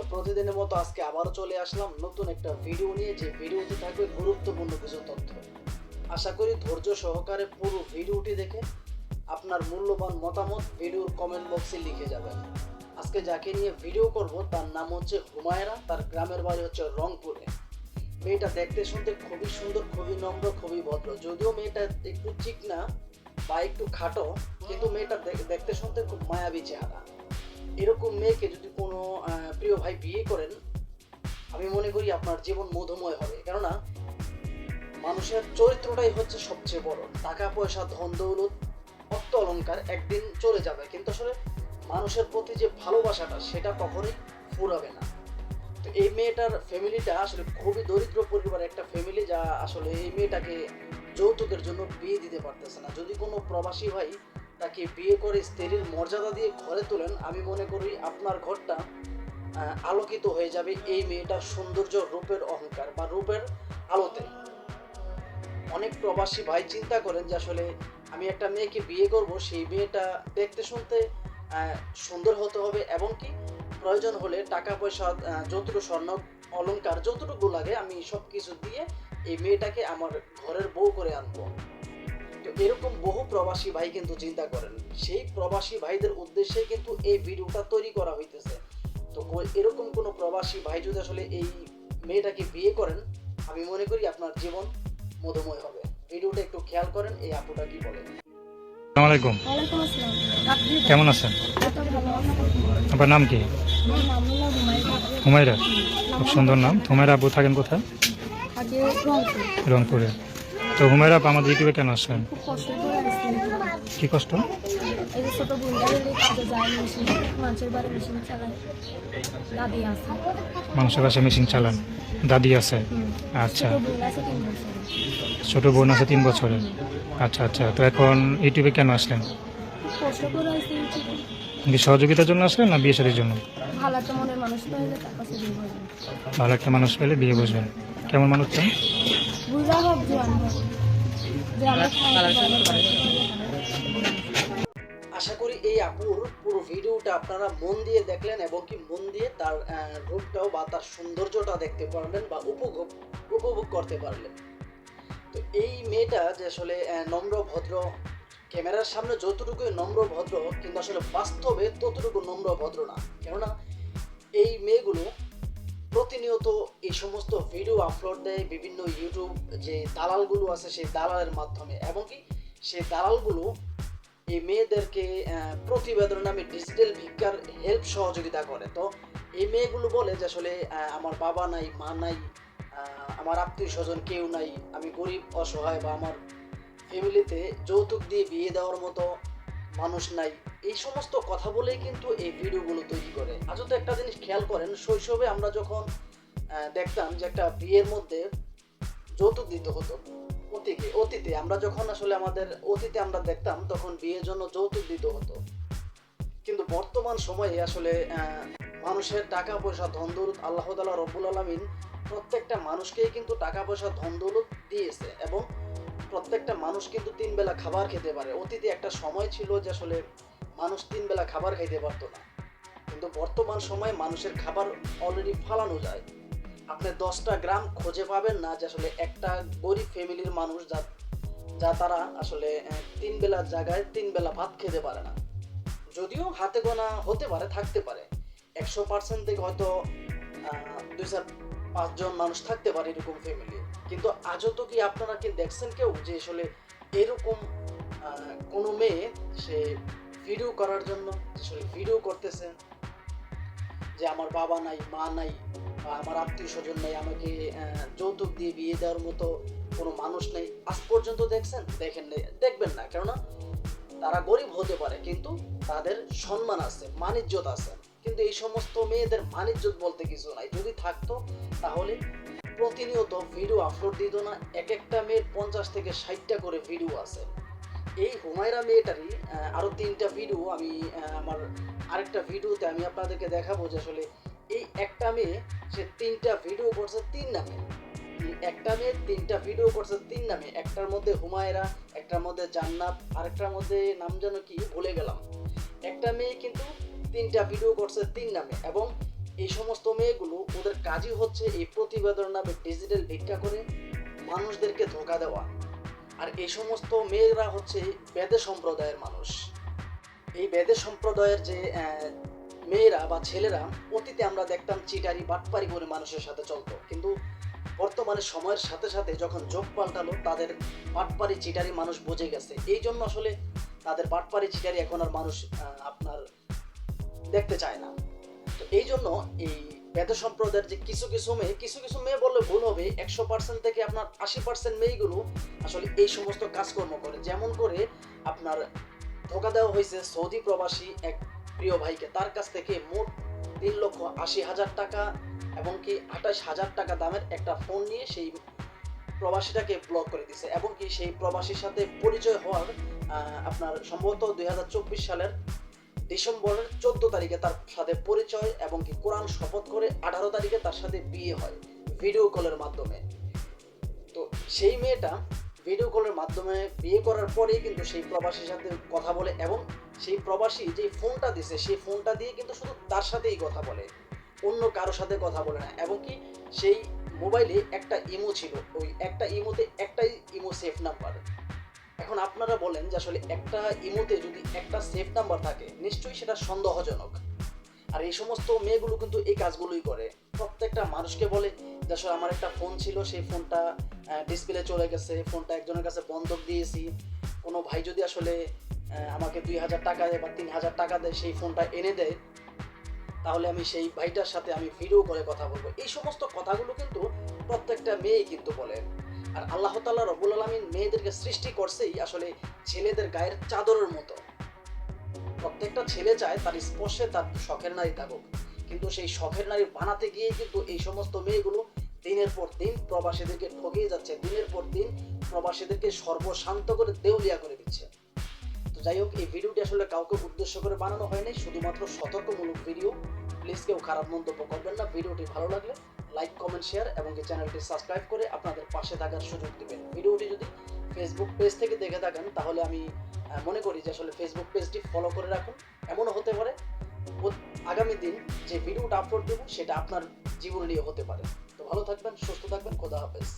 তো প্রতিদিনের মতো আজকে আবারও চলে আসলাম নতুন একটা ভিডিও নিয়ে। যে ভিডিওতে থাকবে গুরুত্বপূর্ণ কিছু তথ্য। আশা করি ধৈর্য সহকারে পুরো ভিডিওটি দেখে আপনার মূল্যবান মতামত ভিডিওর কমেন্ট বক্সে লিখে যাবেন। আজকে যাকে নিয়ে ভিডিও করব, তার নাম হচ্ছে হুমায়রা, তার গ্রামের বাড়ি হচ্ছে রংপুরে। মেয়েটা দেখতে শুনতে খুবই সুন্দর, খুবই নম্র, খুবই ভদ্র। যদিও মেয়েটা একটু চিকনা বা একটু খাটো, কিন্তু মেয়েটা দেখ- দেখতে শুনতে খুব মায়াবী চেহারা। এরকম মেয়েকে যদি কোনো প্রিয় ভাই বিয়ে করেন, আমি মনে করি আপনার জীবন মধুময় হবে। কেননা, মানুষের চরিত্রটাই হচ্ছে সবচেয়ে বড়। টাকা, পয়সা, ধন, দৌলত, অর্থ অলঙ্কার একদিন চলে যাবে। কিন্তু আসলে মানুষের প্রতি যে ভালোবাসাটা, সেটা কখনোই ফুরাবে না। তো এই মেয়েটার ফ্যামিলিটা আসলে খুবই দরিদ্র পরিবারের একটা ফ্যামিলি যা আসলে এই মেয়েটাকে যৌতুকের জন্য বিয়ে দিতে পারতেছে না। যদি কোনো প্রবাসী ভাই তাকে বিয়ে করে স্ত্রীর মর্যাদা দিয়ে ঘরে তোলেন, আমি মনে করি আপনার ঘরটা আলোকিত হয়ে যাবে এই মেয়েটার সৌন্দর্য রূপের অহংকার বা রূপের আলোতে। অনেক প্রবাসী ভাই চিন্তা করেন যে আসলে আমি একটা মেয়েকে বিয়ে করব, সেই মেয়েটা দেখতে শুনতে সুন্দর হতে হবে এবং কি প্রয়োজন হলে টাকা পয়সা যতটুকু স্বর্ণ, অলংকার যতটুকু লাগে আমি সব কিছু দিয়ে এই মেয়েটাকে আমার ঘরের বউ করে আনব। তো এরকম বহু প্রবাসী ভাই কিন্তু চিন্তা করেন। সেই প্রবাসী ভাইদের উদ্দেশ্যে কিন্তু এই ভিডিওটা তৈরি করা হইতেছে। তো কো- এরকম কোনো প্রবাসী ভাই যদি আসলে এই মেয়েটাকে বিয়ে করেন আমি মনে করি আপনার জীবন মধুময় হবে। ভিডিওটা একটু খেয়াল করেন এই আপুটা কি বলে। আসসালামু আলাইকুম। কেমন আছেন? আপনার নাম কি? হুমায়রা। খুব সুন্দর নাম। হুমায়রা আবু থাকেন কোথায়? রংপুরে। তো হুমায়রা আপু আমাদের ইউটিউবে কেন আসছি কি কষ্ট? এই যে ছোটো বোনটা হলে কাজে যায় মেশিন মানুষের বাড়ি মেশিন চালায়। দাদি আছে। মানুষের কাছে মেশিন চালান। দাদি আছে। আচ্ছা। ছোটো বোন আছে তিন বছরের। আচ্ছা আচ্ছা। তো এখন ইউটিউবে কেন আসলেন? সহযোগিতার জন্য আসলেন না বিয়ে শাদির জন্য? ভালো একটা মানুষ পেলে বিয়ে বসবেন। কেমন মানুষ চান? বুঝা হোক জোয়ান হোক আশা করি এই আপুর পুরো ভিডিওটা আপনারা মন দিয়ে দেখলেন এবং কি মন দিয়ে তার রূপটাও বা তার সৌন্দর্যটা দেখতে পারলেন বা উপভোগ উপভোগ করতে পারলেন। তো এই মেয়েটা যে আসলে নম্র, ভদ্র, ক্যামেরার সামনে যতটুকু নম্র, ভদ্র, কিন্তু আসলে বাস্তবে ততটুকু নম্র, ভদ্র না। কেননা এই মেয়েগুলো প্রতিনিয়ত এই সমস্ত ভিডিও আপলোড দেয়, বিভিন্ন ইউটিউব যে দালালগুলো আছে সেই দালালের মাধ্যমে। এবং কি সেই দালালগুলো এই মেয়েদেরকে প্রতিবেদন নামে ডিজিটাল ভিক্ষার হেল্প সহযোগিতা করে। তো এই মেয়েগুলো বলে যে আসলে আমার বাবা নাই, মা নাই আমার আত্মীয় স্বজন কেউ নাই, আমি গরিব, অসহায় বা আমার ফ্যামিলিতে যৌতুক দিয়ে বিয়ে দেওয়ার মতো মানুষ নাই। এই সমস্ত কথা বলেই কিন্তু এই ভিডিওগুলো তৈরি করে। আজও তো একটা জিনিস খেয়াল করেন, শৈশবে আমরা যখন দেখতাম যে একটা বিয়ের মধ্যে যৌতুক দিতে হতো অতীতে অতীতে আমরা যখন আসলে আমাদের অতীতে আমরা দেখতাম, তখন বিয়ের জন্য যৌতুক দিতে হতো। কিন্তু বর্তমান সময়ে আসলে মানুষের টাকা পয়সা ধন দৌলত আল্লাহ তালা রব্বুল আলমিন প্রত্যেকটা মানুষকেই কিন্তু টাকা পয়সা ধন দৌলত দিয়েছে এবং প্রত্যেকটা মানুষ কিন্তু তিন বেলা খাবার খেতে পারে। অতীতে একটা সময় ছিল যে আসলে মানুষ তিন বেলা খাবার খাইতে পারতো না। কিন্তু বর্তমান সময়ে মানুষের খাবার অলরেডি ফালানো যায়। আপনি দশটা গ্রাম খুঁজে পাবেন না যে আসলে একটা গরিব ফ্যামিলির মানুষ যা যা তারা আসলে তিন বেলার জায়গায় তিন বেলা ভাত খেতে পারে না। যদিও হাতে গোনা হতে পারে, থাকতে পারে। একশো পার্সেন্ট থেকে হয়তো দুই চার পাঁচজন মানুষ থাকতে পারে এরকম ফ্যামিলি কিন্তু আজও তো কি আপনারা কি দেখছেন কেউ যে আসলে এরকম কোনো মেয়ে সে ভিডিও করার জন্য আসলে ভিডিও করতেছে? যে আমার বাবা নাই, মা নাই আমার আত্মীয় স্বজন নাই আমাকে যৌতুক দিয়ে বিয়ে দেওয়ার মতো কোনো মানুষ নেই। আজ পর্যন্ত দেখছেন? দেখেন দেখবেন না কেননা তারা গরিব হতে পারে কিন্তু তাদের সম্মান আছে মানিজ্যত আছে। কিন্তু এই সমস্ত মেয়েদের মানিজ্যত বলতে কিছু নাই। যদি থাকতো তাহলে প্রতিনিয়ত ভিডিও আপলোড দিত না এক একটা মেয়ের পঞ্চাশ থেকে ষাটটা করে ভিডিও আছে। এই হুমায়রা মেয়েটারই আহ, আরও তিনটা ভিডিও আমি আমার আরেকটা ভিডিওতে আমি আপনাদেরকে দেখাবো যে আসলে এই একটা মেয়ে, সে তিনটা ভিডিও করছে তিন নামে। একটা মেয়ে, তিনটা ভিডিও করছে তিন নামে। একটার মধ্যে হুমায়রা, একটার মধ্যে জান্নাত, আরেকটার মধ্যে নাম যেন কি, ভুলে গেলাম। একটা মেয়ে কিন্তু তিনটা ভিডিও করছে তিন নামে এবং এই সমস্ত মেয়েগুলো ওদের কাজই হচ্ছে এই প্রতিবেদন নামে ডিজিটাল ভিক্ষা করে মানুষদেরকে ধোকা দেওয়া। আর এই সমস্ত মেয়েরা হচ্ছে বেদে সম্প্রদায়ের মানুষ। এই বেদে সম্প্রদায়ের যে মেয়েরা বা ছেলেরা অতীতে আমরা দেখতাম চিটারি, বাটপারি করে মানুষের সাথে চলতো। কিন্তু বর্তমানে সময়ের সাথে সাথে যখন যোগ পাল্টালো, তাদের বাটপারি, চিটারি মানুষ বুঝে গেছে। এই জন্য আসলে তাদের বাটপারি, চিটারি এখন আর মানুষ আপনার দেখতে চায় না। তো এই জন্য এই বেদ সম্প্রদায়ের যে কিছু কিছু মেয়ে, কিছু কিছু মেয়ে বললে ভুল হবে, একশো পার্সেন্ট থেকে আপনার আশি পার্সেন্ট মেয়েগুলো আসলে এই সমস্ত কাজকর্ম করে। যেমন করে আপনার ধোকা দেওয়া হয়েছে সৌদি প্রবাসী এক প্রিয় ভাইকে, তার কাছ থেকে মোট তিন লক্ষ আশি হাজার টাকা এবং কি আঠাশ হাজার টাকা দামের একটা ফোন নিয়ে সেই প্রবাসীটাকে ব্লক করে দিছে এবং কি সেই প্রবাসীর সাথে পরিচয় হওয়ার আপনার সম্ভবত দুই হাজার চব্বিশ সালের ডিসেম্বরের চোদ্দ তারিখে তার সাথে পরিচয় এবং কি কোরআন শপথ করে আঠারো তারিখে তার সাথে বিয়ে হয় ভিডিও কলের মাধ্যমে। তো সেই মেয়েটা ভিডিও কলের মাধ্যমে বিয়ে করার পরেই কিন্তু সেই প্রবাসীর সাথে কথা বলে এবং সেই প্রবাসী যে ফোনটা দিছে, সেই ফোনটা দিয়ে কিন্তু শুধু তার সাথেই কথা বলে, অন্য কারোর সাথে কথা বলে না। এবং কি সেই মোবাইলে একটা ইমো ছিল, ওই একটা ইমোতে একটাই ইমো সেফ নাম্বার এখন আপনারা বলেন যে আসলে একটা ইমোতে যদি একটা সেফ নাম্বার থাকে, নিশ্চয়ই সেটা সন্দেহজনক। আর এই সমস্ত মেয়েগুলো কিন্তু এই কাজগুলোই করে। প্রত্যেকটা মানুষকে বলে যে আসলে আমার একটা ফোন ছিল, সেই ফোনটা ডিসপ্লে চলে গেছে, ফোনটা একজনের কাছে বন্ধক দিয়েছি। কোনো ভাই যদি আসলে আমাকে দুই হাজার টাকা দেয় বা তিন হাজার টাকা দেয়, সেই ফোনটা এনে দেয়, তাহলে আমি সেই ভাইটার সাথে আমি ভিডিও করে কথা বলব। এই সমস্ত কথাগুলো কিন্তু প্রত্যেকটা মেয়ে কিন্তু বলে। আর আল্লাহ তাল্লাহ রবুল আলমিন মেয়েদেরকে সৃষ্টি করছেই আসলে ছেলেদের গায়ের চাদরের মতো। প্রত্যেকটা ছেলে চায় তার স্পর্শে তার শখের নারী থাকুক। কিন্তু সেই শখের নারী বানাতে গিয়ে কিন্তু এই সমস্ত মেয়েগুলো দিনের পর দিন প্রবাসীদেরকে ঠকিয়ে যাচ্ছে, দিনের পর দিন প্রবাসীদেরকে সর্বশান্ত করে দেউলিয়া করে দিচ্ছে। যাই হোক, এই ভিডিওটি আসলে কাউকে উদ্দেশ্য করে বানানো হয়নি, শুধুমাত্র সতর্কমূলক ভিডিও। প্লিজ কেউ খারাপ মন্তব্য করবেন না, ভিডিওটি ভালো লাগলে লাইক কমেন্ট শেয়ার এবং এই চ্যানেলটি সাবস্ক্রাইব করে আপনাদের পাশে থাকার সুযোগ দিবেন। ভিডিওটি যদি ফেসবুক পেজ থেকে দেখে থাকেন, তাহলে আমি মনে করি যে আসলে ফেসবুক পেজটি ফলো করে রাখুন। এমনও হতে পারে আগামী দিন যে ভিডিওটা আপলোড দেবো, সেটা আপনার জীবন নিয়ে হতে পারে। তো ভালো থাকবেন, সুস্থ থাকবেন, খোদা হাফেজ।